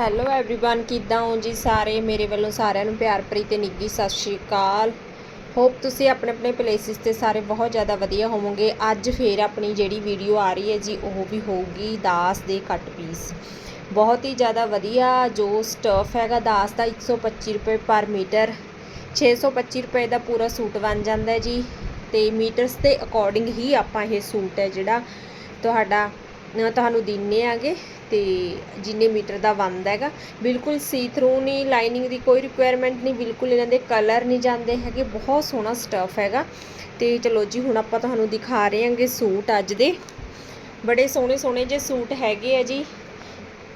Hello everyone ਕਿੱਦਾਂ ਹੋ ਜੀ ਸਾਰੇ ਮੇਰੇ ਵੱਲੋਂ ਸਾਰਿਆਂ ਨੂੰ ਪਿਆਰ ਭਰੀ ਤੇ ਨਿੱਘੀ ਸਤਿ ਸ਼੍ਰੀ ਅਕਾਲ ਹੋਪ ਤੁਸੀਂ ਆਪਣੇ ਆਪਣੇ ਪਲੇਸਿਸ ਤੇ ਸਾਰੇ ਬਹੁਤ ਜ਼ਿਆਦਾ ਵਧੀਆ ਹੋਵੋਗੇ ਅੱਜ ਫੇਰ ਆਪਣੀ ਜਿਹੜੀ ਵੀਡੀਓ ਆ ਰਹੀ ਹੈ ਜੀ ਉਹ ਵੀ ਹੋਊਗੀ ਦਾਸ ਦੇ ਕੱਟ ਪੀਸ ਬਹੁਤ ਹੀ ਜ਼ਿਆਦਾ ਵਧੀਆ ਜੋ ਸਟਫ ਹੈਗਾ ਦਾਸ ਦਾ 125 ਰੁਪਏ ਪਰ ਮੀਟਰ 625 ਰੁਪਏ ਦਾ ਪੂਰਾ ਸੂਟ ਬਣ ਜਾਂਦਾ ਹੈ ਜੀ ਤੇ ਮੀਟਰਸ ਦੇ ਅਕੋਰਡਿੰਗ ਹੀ ਆਪਾਂ ਇਹ ਸੂਟ ਹੈ ਜਿਹੜਾ ਤੁਹਾਡਾ ਅ, ਤੁਹਾਨੂੰ ਦਿੰਨੇ ਆਗੇ ਤੇ ਜਿੰਨੇ ਮੀਟਰ ਦਾ ਬਣਦਾ ਹੈਗਾ, ਬਿਲਕੁਲ ਸੀ ਥਰੂ ਨਹੀਂ ਲਾਈਨਿੰਗ ਦੀ ਕੋਈ ਰਿਕੁਆਇਰਮੈਂਟ ਨਹੀਂ ਬਿਲਕੁਲ ਇਹਨਾਂ ਦੇ ਕਲਰ ਨਹੀਂ ਜਾਂਦੇ ਹੈਗੇ, ਬਹੁਤ ਸੋਹਣਾ ਸਟਫ ਹੈਗਾ। ਤੇ ਚਲੋ ਜੀ, ਹੁਣ ਆਪਾਂ ਤੁਹਾਨੂੰ ਦਿਖਾ ਰਹੇ ਹਾਂਗੇ ਸੂਟ ਅੱਜ ਦੇ। ਬੜੇ ਸੋਹਣੇ ਸੋਹਣੇ ਜੇ ਸੂਟ ਹੈਗੇ ਆ ਜੀ।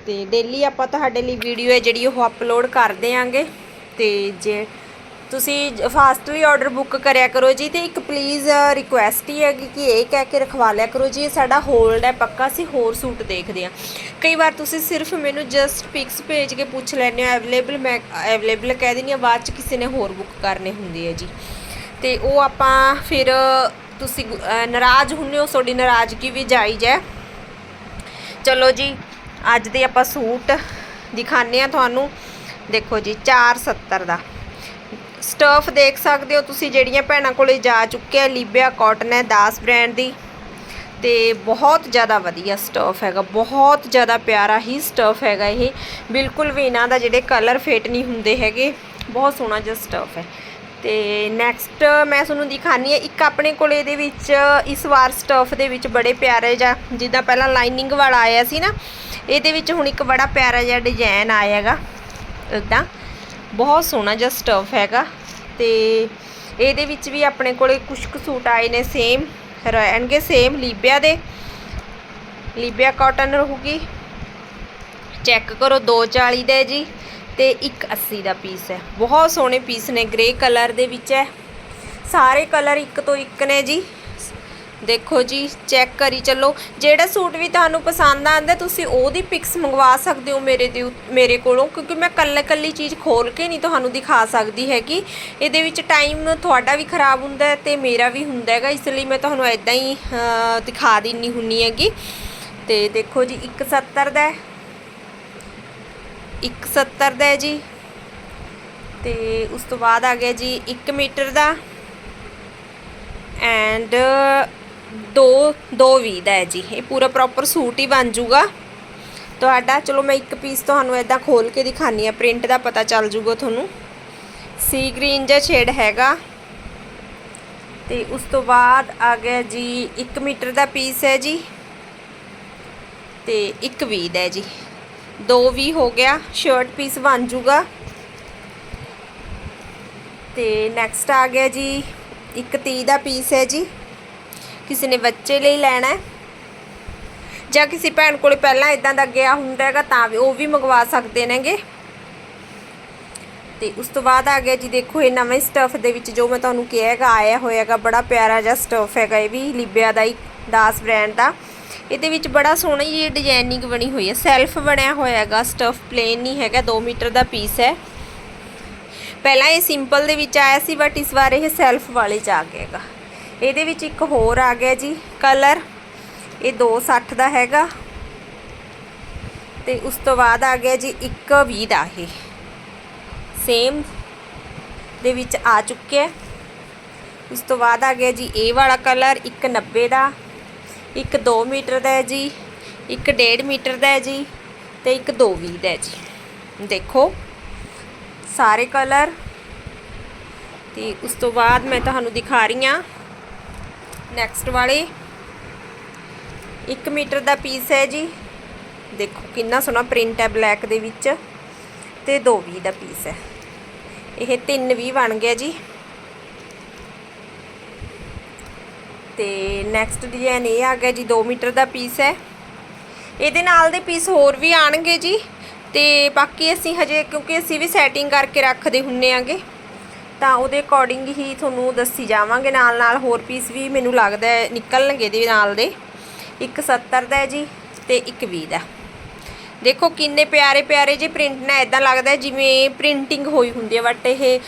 ਤੇ ਡੇਲੀ ਆਪਾਂ ਤੁਹਾਡੇ ਲਈ ਵੀਡੀਓ ਹੈ ਜਿਹੜੀ ਉਹ ਅਪਲੋਡ ਕਰਦੇ ਆਂਗੇ ਤੇ ਜੇ ਤੁਸੀਂ ਫਾਸਟਲੀ ਆਰਡਰ ਬੁੱਕ ਕਰਿਆ ਕਰੋ ਜੀ ਤੇ ਇੱਕ ਪਲੀਜ਼ ਰਿਕੁਐਸਟ ਹੀ ਹੈਗੀ ਕਿ ਇਹ ਕਹਿ ਕੇ ਰਖਵਾ ਲਿਆ ਕਰੋ ਜੀ, ਇਹ ਸਾਡਾ ਹੋਲਡ ਹੈ, ਪੱਕਾ ਅਸੀਂ ਹੋਰ ਸੂਟ ਦੇਖਦੇ ਹਾਂ। ਕਈ ਵਾਰ ਤੁਸੀਂ ਸਿਰਫ ਮੈਨੂੰ ਜਸਟ ਪਿਕਸ ਭੇਜ ਕੇ ਪੁੱਛ ਲੈਂਦੇ ਹੋ ਅਵੇਲੇਬਲ ਮੈਂ ਅਵੇਲੇਬਲ ਕਹਿ ਦਿੰਦੀ ਹਾਂ, ਬਾਅਦ ਚ ਕਿਸੇ ਨੇ ਹੋਰ ਬੁੱਕ ਕਰਨੇ ਹੁੰਦੇ ਹੈ ਜੀ। ਤੇ ਉਹ ਆਪਾਂ ਫਿਰ, ਤੁਸੀਂ ਨਾਰਾਜ਼ ਹੁੰਦੇ ਹੋ, ਤੁਹਾਡੀ ਨਾਰਾਜ਼ਗੀ ਵੀ ਜਾਇਜ਼ ਹੈ। ਚਲੋ ਜੀ, ਅੱਜ ਦੇ ਆਪਾਂ ਸੂਟ ਦਿਖਾਣੇ ਆ ਤੁਹਾਨੂੰ। ਦੇਖੋ ਜੀ 470 ਦਾ। ਸਟਫ ਦੇਖ ਸਕਦੇ ਹੋ ਤੁਸੀਂ, ਜਿਹੜੀਆਂ ਭੈਣਾਂ ਕੋਲੇ ਜਾ ਚੁੱਕਿਆ ਆ, ਲੀਬਿਆ ਕਾਟਨ ਹੈ, ਦਾਸ ਬ੍ਰਾਂਡ ਦੀ। ਤੇ ਬਹੁਤ ਜ਼ਿਆਦਾ ਵਧੀਆ ਸਟਫ ਹੈਗਾ, ਬਹੁਤ ਜ਼ਿਆਦਾ ਪਿਆਰਾ ਹੀ ਸਟਫ ਹੈਗਾ ਇਹ। ਬਿਲਕੁਲ ਵੀ ਇਹਨਾਂ ਦਾ ਜਿਹੜੇ ਕਲਰ ਫੇਟ ਨਹੀਂ ਹੁੰਦੇ ਹੈਗੇ, ਬਹੁਤ ਸੋਹਣਾ ਜਿਹਾ ਸਟਫ ਹੈ। ਤੇ ਨੈਕਸਟ ਮੈਂ ਤੁਹਾਨੂੰ ਦਿਖਾਣੀ ਹੈ, ਇੱਕ ਆਪਣੇ ਕੋਲ ਇਹਦੇ ਵਿੱਚ, ਇਸ ਵਾਰ ਸਟਫ ਦੇ ਵਿੱਚ ਬੜੇ ਪਿਆਰੇ ਜਿਹਾ, ਜਿੱਦਾਂ ਪਹਿਲਾਂ ਲਾਈਨਿੰਗ ਵਾਲਾ ਆਇਆ ਸੀ ਨਾ, ਇਹਦੇ ਵਿੱਚ ਹੁਣ ਇੱਕ ਬੜਾ ਪਿਆਰਾ ਜਿਹਾ ਡਿਜ਼ਾਈਨ ਆਇਆ ਹੈਗਾ ਇਦਾਂ ਬਹੁਤ ਸੋਹਣਾ ਜਿਹਾ ਸਟਫ ਹੈਗਾ। ਤੇ ਇਹਦੇ ਵਿੱਚ ਵੀ ਆਪਣੇ ਕੋਲੇ ਕੁਝ ਕੁ ਸੂਟ ਆਏ ਨੇ ਸੇਮ ਰਹਿਣਗੇ ਸੇਮ ਲੀਬਿਆ ਦੇ। ਲੀਬਿਆ ਕਾਟਨ ਰਹੂਗੀ। ਚੈੱਕ ਕਰੋ 240 ਦਾ ਹੈ ਜੀ ਤੇ 180 ਦਾ ਪੀਸ ਹੈ। ਬਹੁਤ ਸੋਹਣੇ ਪੀਸ ਨੇ ਗ੍ਰੇ ਕਲਰ ਦੇ ਵਿੱਚ ਹੈ। ਸਾਰੇ ਕਲਰ ਇੱਕ ਤੋਂ ਇੱਕ ਨੇ ਜੀ। ਦੇਖੋ ਜੀ ਚੈੱਕ ਕਰੀ ਚੱਲੋ। ਜਿਹੜਾ ਸੂਟ ਵੀ ਤੁਹਾਨੂੰ ਪਸੰਦ ਆਂਦਾ ਤੁਸੀਂ ਉਹਦੀ ਪਿਕਸ ਮੰਗਵਾ ਸਕਦੇ ਹੋ ਮੇਰੇ ਦੇ ਮੇਰੇ ਕੋਲੋਂ, ਕਿਉਂਕਿ ਮੈਂ ਕੱਲੇ ਕੱਲੀ ਚੀਜ਼ ਖੋਲ ਕੇ ਨਹੀਂ ਤੁਹਾਨੂੰ ਦਿਖਾ ਸਕਦੀ ਹੈਗੀ। ਇਹਦੇ ਵਿੱਚ ਟਾਈਮ ਤੁਹਾਡਾ ਵੀ ਖਰਾਬ ਹੁੰਦਾ ਹੈ ਤੇ ਮੇਰਾ ਵੀ ਹੁੰਦਾ ਹੈਗਾ, ਇਸ ਲਈ ਮੈਂ ਤੁਹਾਨੂੰ ਇਦਾਂ ਹੀ ਦਿਖਾ ਦਿੰਨੀ ਹੁੰਨੀ ਹੈਗੀ। ਤੇ ਦੇਖੋ ਜੀ 170 ਦਾ ਹੈ। 170 ਦਾ ਹੈ ਜੀ। ਤੇ ਉਸ ਤੋਂ ਬਾਅਦ ਆ ਗਿਆ ਜੀ 1 ਮੀਟਰ ਦਾ। ਐਂਡ ਦੋ ਦੋ ਵੀ ਦਾ ਹੈ ਜੀ। ਇਹ ਪੂਰਾ ਪ੍ਰੋਪਰ ਸੂਟ ਹੀ ਬਣ ਜਾਊਗਾ ਤੁਹਾਡਾ, ਚਲੋ ਮੈਂ ਇੱਕ ਪੀਸ ਤੁਹਾਨੂੰ ਇਦਾਂ ਖੋਲ ਕੇ ਦਿਖਾਨੀ ਆ। ਪ੍ਰਿੰਟ ਦਾ ਪਤਾ ਚੱਲ ਜਾਊਗਾ ਤੁਹਾਨੂੰ। ਸੀ ਗ੍ਰੀਨ ਜਿਹਾ ਸ਼ੇਡ ਹੈਗਾ। ਤੇ ਉਸ ਤੋਂ ਬਾਅਦ ਆ ਗਿਆ ਜੀ 1 ਮੀਟਰ ਦਾ ਪੀਸ ਹੈ ਜੀ। ਤੇ 120 ਦਾ ਹੈ ਜੀ। 220 ਹੋ ਗਿਆ ਸ਼ਰਟ ਪੀਸ ਬਣ ਜਾਊਗਾ ਤੇ ਨੈਕਸਟ ਆ ਗਿਆ ਜੀ, ਇੱਕ 30 ਦਾ ਪੀਸ ਹੈ ਜੀ। ਕਿਸੇ ਨੇ ਬੱਚੇ ਲਈ ਲੈਣਾ ਹੈ ਜਾਂ ਕਿਸੇ ਭੈਣ ਕੋਲੇ ਪਹਿਲਾਂ ਇਦਾਂ ਦਾ ਗਿਆ ਹੁੰਦਾ ਹੈਗਾ ਤਾਂ ਵੀ ਉਹ ਵੀ ਮੰਗਵਾ ਸਕਦੇ ਨੇਗੇ। ਤੇ ਉਸ ਤੋਂ ਬਾਅਦ ਆ ਗਿਆ ਜੀ ਦੇਖੋ ਇਹ ਨਵੇਂ ਸਟਫ ਦੇ ਵਿੱਚ ਜੋ ਮੈਂ ਤੁਹਾਨੂੰ ਕਿਹਾ ਹੈਗਾ, ਆਇਆ ਹੋਇਆਗਾ ਬੜਾ ਪਿਆਰਾ ਜਿਹਾ ਸਟਫ ਹੈਗਾ ਇਹ ਵੀ, ਲਿਬਿਆ ਦਾ ਹੀ, ਦਾਸ ਬ੍ਰਾਂਡ ਦਾ। ਇਹਦੇ ਵਿੱਚ ਬੜਾ ਸੋਹਣਾ ਜੀ ਡਿਜ਼ਾਈਨਿੰਗ ਬਣੀ ਹੋਈ ਹੈ ਸੈਲਫ ਬਣਿਆ ਹੋਇਆ ਹੈਗਾ ਸਟਫ ਪਲੇਨ ਨਹੀਂ ਹੈਗਾ 2 ਮੀਟਰ ਦਾ ਪੀਸ ਹੈ। ਪਹਿਲਾਂ ਇਹ ਸਿੰਪਲ ਦੇ ਵਿੱਚ ਆਇਆ ਸੀ ਬਟ ਇਸ ਵਾਰ ਇਹ ਸੈਲਫ ਵਾਲੇ ਚ ਆ ਗਿਆ ਹੈਗਾ। ਇਹਦੇ ਵਿੱਚ ਇੱਕ ਹੋਰ ਆ ਗਿਆ ਜੀ ਕਲਰ ਇਹ 260 ਦਾ ਹੈਗਾ। ਤੇ ਉਸ ਤੋਂ ਬਾਅਦ ਆ ਗਿਆ ਜੀ 120 ਦਾ ਇਹ। ਸੇਮ ਦੇ ਵਿੱਚ ਆ ਚੁੱਕਿਆ ਉਸ ਤੋਂ ਬਾਅਦ ਆ ਗਿਆ ਜੀ, ਇਹ ਵਾਲਾ ਕਲਰ 190 ਦਾ, ਇੱਕ 2 ਮੀਟਰ ਦਾ ਹੈ ਜੀ, ਇੱਕ 1.5 ਮੀਟਰ ਦਾ ਹੈ ਜੀ, ਤੇ ਇੱਕ 220 ਦਾ ਹੈ ਜੀ। ਦੇਖੋ, ਸਾਰੇ ਕਲਰ ਤੇ ਉਸ ਤੋਂ ਬਾਅਦ ਮੈਂ ਤੁਹਾਨੂੰ ਦਿਖਾ ਰਹੀ ਹਾਂ। ਨੈਕਸਟ ਵਾਲੇ। 1 ਮੀਟਰ ਦਾ ਪੀਸ ਹੈ ਜੀ। ਦੇਖੋ ਕਿੰਨਾ ਸੋਹਣਾ ਪ੍ਰਿੰਟ ਹੈ ਬਲੈਕ ਦੇ ਵਿੱਚ। ਤੇ 220 ਦਾ ਪੀਸ ਹੈ। ਇਹ 320 ਬਣ ਗਿਆ ਜੀ। ਤੇ ਨੈਕਸਟ ਡਿਜ਼ਾਈਨ ਇਹ ਆ ਗਿਆ ਜੀ 2 ਮੀਟਰ ਦਾ ਪੀਸ ਹੈ। ਇਹਦੇ ਨਾਲ ਦੇ ਪੀਸ ਹੋਰ ਵੀ ਆਣਗੇ ਜੀ। ਤੇ ਬਾਕੀ ਅਸੀਂ ਹਜੇ ਕਿਉਂਕਿ ਅਸੀਂ ਵੀ ਸੈਟਿੰਗ ਕਰਕੇ ਰੱਖਦੇ ਹੁੰਨੇ ਆਂਗੇ। ਤਾਂ ਉਹਦੇ ਅਕੋਰਡਿੰਗ ਹੀ ਤੁਹਾਨੂੰ ਦੱਸੀ ਜਾਵਾਂਗੇ ਨਾਲ ਨਾਲ ਹੋਰ ਪੀਸ ਵੀ ਮੈਨੂੰ ਲੱਗਦਾ ਹੈ ਨਿਕਲਣਗੇ ਇਹਦੇ ਨਾਲ ਦੇ। ਇੱਕ 70 ਦਾ ਹੈ ਜੀ ਤੇ ਇੱਕ 20 ਦਾ। ਦੇਖੋ ਕਿੰਨੇ ਪਿਆਰੇ ਪਿਆਰੇ ਜੇ ਪ੍ਰਿੰਟ ਨਾ ਇਦਾਂ ਲੱਗਦਾ ਜਿਵੇਂ ਪ੍ਰਿੰਟਿੰਗ ਹੋਈ ਹੁੰਦੀ ਹੈ ਬਟ ਇਹ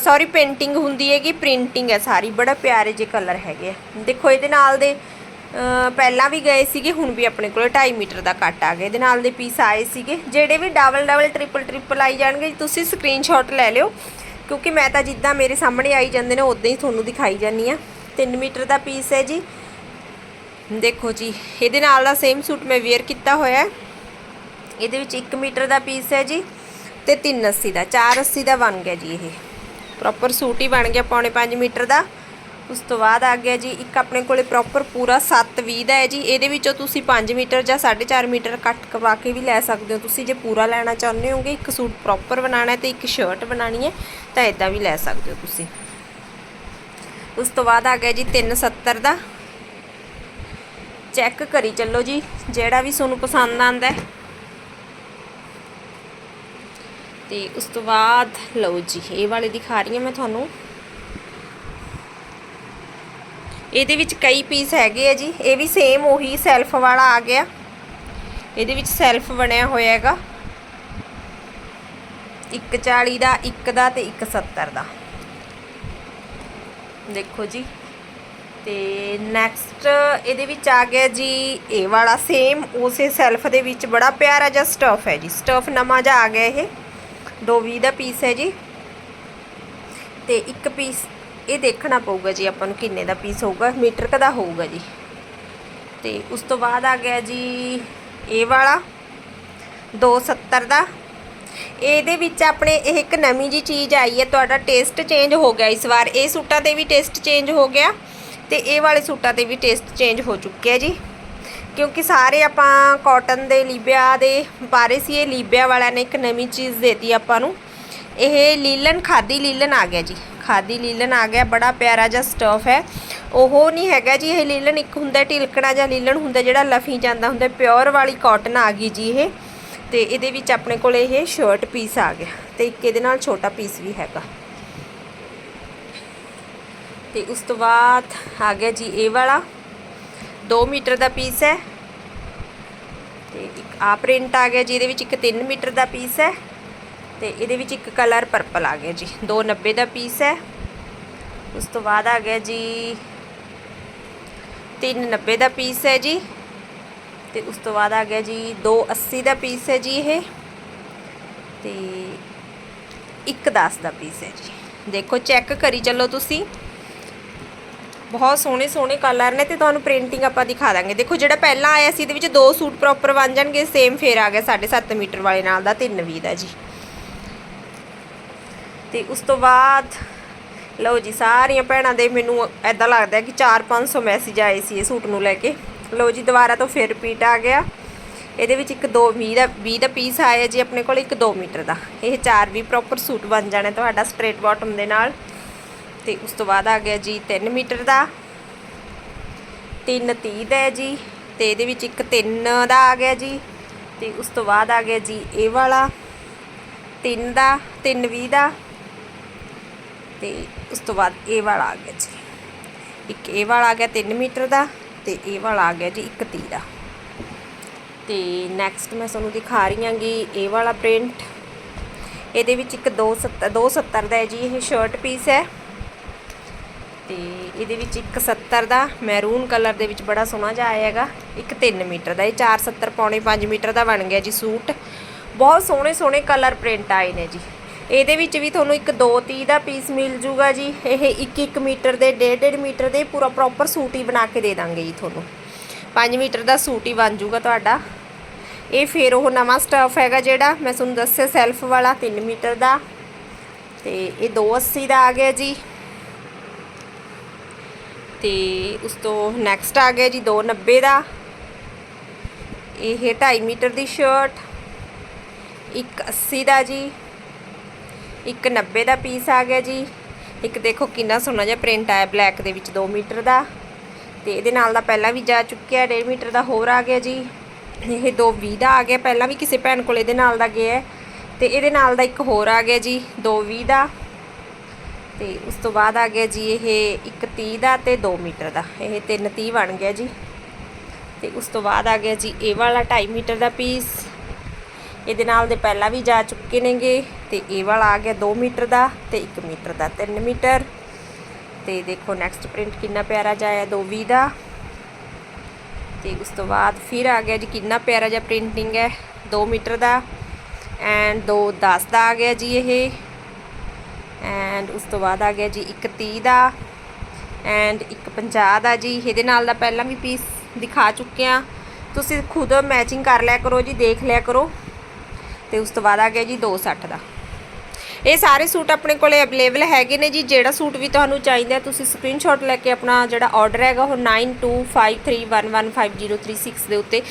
ਸੌਰੀ ਪੇਂਟਿੰਗ ਹੁੰਦੀ ਹੈਗੀ ਪ੍ਰਿੰਟਿੰਗ ਹੈ ਸਾਰੀ। ਬੜਾ ਪਿਆਰੇ ਜਿਹੇ ਕਲਰ ਹੈਗੇ ਆ। ਦੇਖੋ ਇਹਦੇ ਨਾਲ ਦੇ ਪਹਿਲਾਂ ਵੀ ਗਏ ਸੀਗੇ ਹੁਣ ਵੀ ਆਪਣੇ ਕੋਲ 2.5 ਮੀਟਰ ਦਾ ਕੱਟ ਆ ਗਿਆ। ਇਹਦੇ ਨਾਲ ਦੇ ਪੀਸ ਆਏ ਸੀਗੇ ਜਿਹੜੇ ਵੀ ਡਬਲ ਡਬਲ ਟ੍ਰਿਪਲ ਟ੍ਰਿਪਲ ਆਈ ਜਾਣਗੇ ਜੀ, ਤੁਸੀਂ ਸਕਰੀਨਸ਼ਾਟ ਲੈ ਲਿਓ। ਕਿਉਂਕਿ ਮੈਂ ਤਾਂ ਜਿੱਦਾਂ ਮੇਰੇ ਸਾਹਮਣੇ ਆਈ ਜਾਂਦੇ ਨੇ ਉਦਾਂ ਹੀ ਤੁਹਾਨੂੰ ਦਿਖਾਈ ਜਾਂਦੀ ਆ 3 ਮੀਟਰ ਦਾ ਪੀਸ ਹੈ ਜੀ। ਦੇਖੋ ਜੀ, ਇਹਦੇ ਨਾਲ ਦਾ ਸੇਮ ਸੂਟ ਮੈਂ ਵੇਅਰ ਕੀਤਾ ਹੋਇਆ ਇਹਦੇ ਵਿੱਚ 1 ਮੀਟਰ ਦਾ ਪੀਸ ਹੈ ਜੀ ਤੇ 380 ਦਾ 480 ਦਾ ਬਣ ਗਿਆ ਜੀ ਇਹ। ਪ੍ਰੋਪਰ ਸੂਟ ਹੀ ਬਣ ਗਿਆ ਪੌਣੇ 5 ਮੀਟਰ ਦਾ। ਉਸ ਤੋਂ ਬਾਅਦ ਆ ਗਿਆ ਜੀ, ਇੱਕ ਆਪਣੇ ਕੋਲੇ ਪ੍ਰੋਪਰ ਪੂਰਾ 720 ਦਾ ਹੈ ਜੀ। ਇਹਦੇ ਵਿੱਚੋਂ ਤੁਸੀਂ 5 ਮੀਟਰ ਜਾਂ 4.5 ਮੀਟਰ ਕੱਟ ਕਰਵਾ ਕੇ ਵੀ ਲੈ ਸਕਦੇ ਹੋ। ਤੁਸੀਂ ਜੇ ਪੂਰਾ ਲੈਣਾ ਚਾਹੁੰਦੇ ਹੋਗੇ, ਇੱਕ ਸੂਟ ਪ੍ਰੋਪਰ ਬਣਾਉਣਾ ਹੈ ਤੇ ਇੱਕ ਸ਼ਰਟ ਬਣਾਣੀ ਹੈ, ਤਾਂ ਇਦਾਂ ਵੀ ਲੈ ਸਕਦੇ ਹੋ ਤੁਸੀਂ। ਉਸ ਤੋਂ ਬਾਅਦ ਆ ਗਿਆ ਜੀ 370 ਦਾ। ਚੈੱਕ ਕਰੀ ਚੱਲੋ ਜੀ, ਜਿਹੜਾ ਵੀ ਤੁਹਾਨੂੰ ਪਸੰਦ ਆਂਦਾ ਹੈ। ਤੇ ਉਸ ਤੋਂ ਬਾਅਦ ਲਓ ਜੀ, ਇਹ ਵਾਲੇ ਦਿਖਾ ਰਹੀ ਹਾਂ ਮੈਂ ਤੁਹਾਨੂੰ। ਇਹਦੇ ਵਿੱਚ ਕਈ ਪੀਸ ਹੈਗੇ ਆ ਜੀ। ਇਹ ਵੀ ਸੇਮ ਉਹੀ ਸੈਲਫ ਵਾਲਾ ਆ ਗਿਆ। ਇਹਦੇ ਵਿੱਚ ਸੈਲਫ ਬਣਿਆ ਹੋਇਆ ਹੈਗਾ। 140 ਦਾ 1 ਦਾ ਤੇ 170 ਦਾ। ਦੇਖੋ ਜੀ। ਤੇ ਨੈਕਸਟ ਇਹਦੇ ਵਿੱਚ ਆ ਗਿਆ ਜੀ, ਇਹ ਵਾਲਾ ਸੇਮ ਉਸੇ ਸੈਲਫ ਦੇ ਵਿੱਚ ਬੜਾ ਪਿਆਰਾ ਜਿਹਾ ਸਟਫ ਹੈ ਜੀ। ਸਟਫ ਨਵਾਂ ਜਿਹਾ ਆ ਗਿਆ ਇਹ। 220 ਦਾ ਪੀਸ ਹੈ ਜੀ। ਤੇ ਇੱਕ ਪੀਸ ਇਹ ਦੇਖਣਾ ਪਊਗਾ ਜੀ ਆਪਾਂ ਨੂੰ ਕਿੰਨੇ ਦਾ ਪੀਸ ਹੋਊਗਾ, ਮੀਟਰ ਕ ਦਾ ਹੋਊਗਾ ਜੀ। ਤੇ ਉਸ ਤੋਂ ਬਾਅਦ ਆ ਗਿਆ ਜੀ ਇਹ ਵਾਲਾ 270 ਦਾ। ਇਹਦੇ ਵਿੱਚ ਆਪਣੇ ਇਹ ਇੱਕ ਨਵੀਂ ਜੀ ਚੀਜ਼ ਆਈ ਹੈ, ਤੁਹਾਡਾ ਟੇਸਟ ਚੇਂਜ ਹੋ ਗਿਆ ਇਸ ਵਾਰ। ਇਹ ਸੂਟਾਂ ਤੇ ਵੀ ਟੇਸਟ ਚੇਂਜ ਹੋ ਗਿਆ ਤੇ ਇਹ ਵਾਲੇ ਸੂਟਾਂ ਤੇ ਵੀ ਟੇਸਟ ਚੇਂਜ ਹੋ ਚੁੱਕਿਆ ਜੀ। ਕਿਉਂਕਿ ਸਾਰੇ ਆਪਾਂ ਕਾਟਨ ਦੇ, ਲੀਬਿਆ ਦੇ ਬਾਰੇ ਸੀ, ਇਹ ਲੀਬਿਆ ਵਾਲਿਆਂ ਨੇ ਇੱਕ ਨਵੀਂ ਚੀਜ਼ ਦੇਤੀ ਆਪਾਂ ਨੂੰ। ਇਹ ਲੀਲਨ, ਖਾਦੀ ਲੀਲਨ ਆ ਗਿਆ ਜੀ। ਖਾਦੀ ਲੀਲਨ ਆ ਗਿਆ, ਬੜਾ ਪਿਆਰਾ ਜਿਹਾ ਸਟਫ ਹੈ। ਉਹ ਨਹੀਂ ਹੈਗਾ ਜੀ, ਇਹ ਲੀਲਨ ਇੱਕ ਹੁੰਦਾ ਢਿਲਕਣਾ ਜਾਂ ਲੀਲਨ ਹੁੰਦਾ ਜਿਹੜਾ ਲਫੀ ਜਾਂਦਾ ਹੁੰਦਾ ਪਿਓਰ ਵਾਲੀ ਕਾਟਨ ਆ ਗਈ ਜੀ ਇਹ। ਤੇ ਇਹਦੇ ਵਿੱਚ ਆਪਣੇ ਕੋਲ ਇਹ ਸ਼ਰਟ ਪੀਸ ਆ ਗਿਆ। ਤੇ ਇੱਕ ਇਹਦੇ ਨਾਲ ਛੋਟਾ ਪੀਸ ਵੀ ਹੈਗਾ। ਤੇ ਉਸ ਤੋਂ ਬਾਅਦ ਆ ਗਿਆ ਜੀ ਇਹ ਵਾਲਾ। 2 ਮੀਟਰ ਦਾ ਪੀਸ ਹੈ। ਤੇ ਇੱਕ ਆ ਪ੍ਰਿੰਟ ਆ ਗਿਆ ਜਿਹਦੇ ਵਿੱਚ ਇੱਕ 3 ਮੀਟਰ ਦਾ ਪੀਸ ਹੈ। ਤੇ ਇਹਦੇ ਵਿੱਚ ਇੱਕ ਕਲਰ ਪਰਪਲ ਆ ਗਿਆ ਜੀ। 290 ਦਾ ਪੀਸ ਹੈ। ਉਸ ਤੋਂ ਬਾਅਦ ਆ ਗਿਆ ਜੀ 390 ਦਾ ਪੀਸ ਹੈ ਜੀ। ਤੇ ਉਸ ਤੋਂ ਬਾਅਦ ਆ ਗਿਆ ਜੀ 280 ਦਾ ਪੀਸ ਹੈ ਜੀ ਇਹ। ਤੇ 110 ਦਾ ਪੀਸ ਹੈ ਜੀ। ਦੇਖੋ ਚੈੱਕ ਕਰੀ ਚੱਲੋ ਤੁਸੀਂ। ਬਹੁਤ ਸੋਹਣੇ ਸੋਹਣੇ ਕਲਰ ਨੇ ਤੇ ਤੁਹਾਨੂੰ ਪ੍ਰਿੰਟਿੰਗ ਆਪਾਂ ਦਿਖਾ ਦਾਂਗੇ। ਦੇਖੋ, ਜਿਹੜਾ ਪਹਿਲਾਂ ਆਇਆ ਸੀ, ਇਹਦੇ ਵਿੱਚ ਦੋ ਸੂਟ ਪ੍ਰੋਪਰ ਬਣ ਜਾਣਗੇ। ਸੇਮ ਫੇਰ ਆ ਗਿਆ 7.5 ਮੀਟਰ ਵਾਲੇ ਨਾਲ ਦਾ 320 ਦਾ ਜੀ। ਤੇ ਉਸ ਤੋਂ ਬਾਅਦ, ਲਓ ਜੀ, ਸਾਰੀਆਂ ਭੈਣਾਂ ਦੇ ਮੈਨੂੰ ਐਦਾਂ ਲੱਗਦਾ ਕਿ 4-500 ਮੈਸੇਜ ਆਏ ਸੀ ਇਹ ਸੂਟ ਨੂੰ ਲੈ ਕੇ। ਲਓ ਜੀ, ਦੁਬਾਰਾ ਤੋਂ ਫਿਰ ਰਿਪੀਟ ਆ ਗਿਆ। ਇਹਦੇ ਵਿੱਚ ਇੱਕ 2 20 ਦਾ 20 ਦਾ ਪੀਸ ਆਇਆ ਜੀ ਆਪਣੇ ਕੋਲ, ਇੱਕ 2 ਮੀਟਰ ਦਾ। ਇਹ ਚਾਰ ਵੀ ਪ੍ਰੋਪਰ ਸੂਟ ਬਣ ਜਾਣਾ ਤੁਹਾਡਾ ਸਟ੍ਰੇਟ ਬਾਟਮ ਦੇ ਨਾਲ। ਤੇ ਉਸ ਤੋਂ ਬਾਅਦ ਆ ਗਿਆ ਜੀ 3 ਮੀਟਰ ਦਾ। 3 30 ਦਾ ਹੈ ਜੀ। ਤੇ ਇਹਦੇ ਵਿੱਚ ਇੱਕ 3 ਦਾ ਆ ਗਿਆ ਜੀ। ਤੇ ਉਸ ਤੋਂ ਬਾਅਦ ਆ ਗਿਆ ਜੀ ਇਹ ਵਾਲਾ। 3 ਦਾ 3 20 ਦਾ। ਤੇ ਉਸ ਤੋਂ ਬਾਅਦ ਇਹ ਵਾਲਾ ਆ ਗਿਆ ਜੀ। ਇੱਕ ਇਹ ਵਾਲਾ ਆ ਗਿਆ 3 ਮੀਟਰ ਦਾ ਤੇ ਇਹ ਵਾਲਾ ਆ ਗਿਆ ਜੀ 1 30 ਦਾ। ਤੇ ਨੈਕਸਟ ਮੈਂ ਤੁਹਾਨੂੰ ਦਿਖਾ ਰਹੀ ਹਾਂਗੀ ਇਹ ਵਾਲਾ ਪ੍ਰਿੰਟ ਇਹਦੇ ਵਿੱਚ ਇੱਕ 270 270 ਦਾ ਹੈ ਜੀ, ਇਹ ਸ਼ਰਟ ਪੀਸ ਹੈ। ਤੇ ਇਹਦੇ ਵਿੱਚ ਇੱਕ 70 ਦਾ ਮੈਰੂਨ ਕਲਰ ਦੇ ਵਿੱਚ ਬੜਾ ਸੋਹਣਾ ਜਿਹਾ ਆਇਆ ਹੈਗਾ, ਇੱਕ 3 ਮੀਟਰ ਦਾ। ਇਹ 470 ਪੌਣੇ 5 ਮੀਟਰ ਦਾ ਬਣ ਗਿਆ ਜੀ ਸੂਟ। ਬਹੁਤ ਸੋਹਣੇ ਸੋਹਣੇ ਕਲਰ ਪ੍ਰਿੰਟ ਆਏ ਨੇ ਜੀ। ਇਹਦੇ ਵਿੱਚ ਵੀ ਤੁਹਾਨੂੰ ਇੱਕ 230 ਦਾ ਪੀਸ ਮਿਲ ਜੂਗਾ ਜੀ। ਇਹ 1-1 ਮੀਟਰ ਦੇ 1.5 ਮੀਟਰ ਦੇ ਪੂਰਾ ਪ੍ਰੋਪਰ ਸੂਟ ਹੀ ਬਣਾ ਕੇ ਦੇ ਦਾਂਗੇ ਜੀ ਤੁਹਾਨੂੰ। 5 ਮੀਟਰ ਦਾ ਸੂਟ ਹੀ ਬਣ ਜੂਗਾ ਤੁਹਾਡਾ। ਇਹ ਫਿਰ ਉਹ ਨਵਾਂ ਸਟਫ ਹੈਗਾ ਜਿਹੜਾ, ਮੈਂ ਤੁਹਾਨੂੰ ਦੱਸਿਆ ਸੈਲਫ ਵਾਲਾ 3 ਮੀਟਰ ਦਾ। ਤੇ ਇਹ 280 ਦਾ ਆ ਗਿਆ ਜੀ। ਤੇ ਉਸ ਤੋਂ ਨੈਕਸਟ ਆ ਗਿਆ ਜੀ 290 ਦਾ। ਇਹ 2.5 ਮੀਟਰ ਦੀ ਸ਼ਰਟ ਇੱਕ 80 ਦਾ ਜੀ। ਇੱਕ 90 ਦਾ ਪੀਸ ਆ ਗਿਆ ਜੀ। ਇੱਕ ਦੇਖੋ ਕਿੰਨਾ ਸੋਹਣਾ ਜਿਹਾ ਪ੍ਰਿੰਟ ਆਇਆ ਬਲੈਕ ਦੇ ਵਿੱਚ 2 ਮੀਟਰ ਦਾ। ਤੇ ਇਹਦੇ ਨਾਲ ਦਾ ਪਹਿਲਾਂ ਵੀ ਜਾ ਚੁੱਕਿਆ 1.5 ਮੀਟਰ ਦਾ ਹੋਰ ਆ ਗਿਆ ਜੀ। ਇਹ 220 ਦਾ ਆ ਗਿਆ, ਪਹਿਲਾਂ ਵੀ ਕਿਸੇ ਭੈਣ ਕੋਲ ਇਹਦੇ ਨਾਲ ਦਾ ਗਿਆ। ਹੈ ਤੇ ਇਹਦੇ ਨਾਲ ਦਾ ਇੱਕ ਹੋਰ ਆ ਗਿਆ ਜੀ 220 ਦਾ। ਤੇ ਉਸ ਤੋਂ ਬਾਅਦ ਆ ਗਿਆ ਜੀ ਇਹ 130 ਦਾ ਤੇ 2 ਮੀਟਰ ਦਾ। ਇਹ 330 ਬਣ ਗਿਆ ਜੀ। ਤੇ ਉਸ ਤੋਂ ਬਾਅਦ ਆ ਗਿਆ ਜੀ ਇਹ ਵਾਲਾ 2.5 ਮੀਟਰ ਦਾ ਪੀਸ। ਇਹਦੇ ਨਾਲ ਦੇ ਪਹਿਲਾਂ ਵੀ ਜਾ ਚੁੱਕੇ ਨੇਗੇ ਤੇ ਇਹ ਵਾਲਾ ਆ ਗਿਆ 2 ਮੀਟਰ ਦਾ ਤੇ 1 ਮੀਟਰ ਦਾ 3 ਮੀਟਰ। ਤੇ ਦੇਖੋ ਨੈਕਸਟ ਪ੍ਰਿੰਟ ਕਿੰਨਾ ਪਿਆਰਾ ਜਿਹਾ ਆਇਆ 220 ਦਾ। ਤੇ ਉਸ ਤੋਂ ਬਾਅਦ ਫਿਰ ਆ ਗਿਆ ਜੀ ਕਿੰਨਾ ਪਿਆਰਾ ਜਿਹਾ ਪ੍ਰਿੰਟਿੰਗ ਹੈ 2 ਮੀਟਰ ਦਾ ਐਂਡ 2 10 ਦਾ ਆ ਗਿਆ ਜੀ ਇਹ। ਐਂਡ ਉਸ ਤੋਂ ਬਾਅਦ ਆ ਗਿਆ ਜੀ ਇੱਕ 30 ਦਾ ਐਂਡ ਇੱਕ 50 ਦਾ ਜੀ। ਇਹਦੇ ਨਾਲ ਦਾ ਪਹਿਲਾਂ ਵੀ ਪੀਸ ਦਿਖਾ ਚੁੱਕੇ ਆ ਤੁਸੀਂ ਖੁਦ ਮੈਚਿੰਗ ਕਰ ਲਿਆ ਕਰੋ ਜੀ, ਦੇਖ ਲਿਆ ਕਰੋ। ਤੇ ਉਸ ਤੋਂ ਬਾਅਦ ਆ ਗਿਆ ਜੀ 260 ਦਾ। ਇਹ ਸਾਰੇ ਸੂਟ ਆਪਣੇ ਕੋਲੇ ਅਵੇਲੇਬਲ ਹੈਗੇ ਨੇ ਜੀ। ਜਿਹੜਾ ਸੂਟ ਵੀ ਤੁਹਾਨੂੰ ਚਾਹੀਦਾ, ਤੁਸੀਂ ਸਕਰੀਨਸ਼ਾਟ ਲੈ ਕੇ ਆਪਣਾ ਜਿਹੜਾ ਆਰਡਰ ਹੈਗਾ, ਉਹ 9253115036 ਦੇ ਉੱਤੇ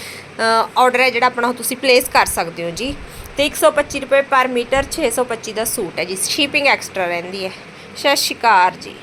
ਆਰਡਰ ਹੈ ਜਿਹੜਾ ਆਪਣਾ ਉਹ ਤੁਸੀਂ ਪਲੇਸ ਕਰ ਸਕਦੇ ਹੋ ਜੀ। ਤੇ 125 ਰੁਪਏ ਪਰ ਮੀਟਰ 625 ਦਾ ਸੂਟ ਹੈ ਜੀ। ਸ਼ਿਪਿੰਗ ਐਕਸਟਰਾ ਰਹਿੰਦੀ ਹੈ। ਸਤਿ ਸ਼੍ਰੀ ਅਕਾਲ ਜੀ।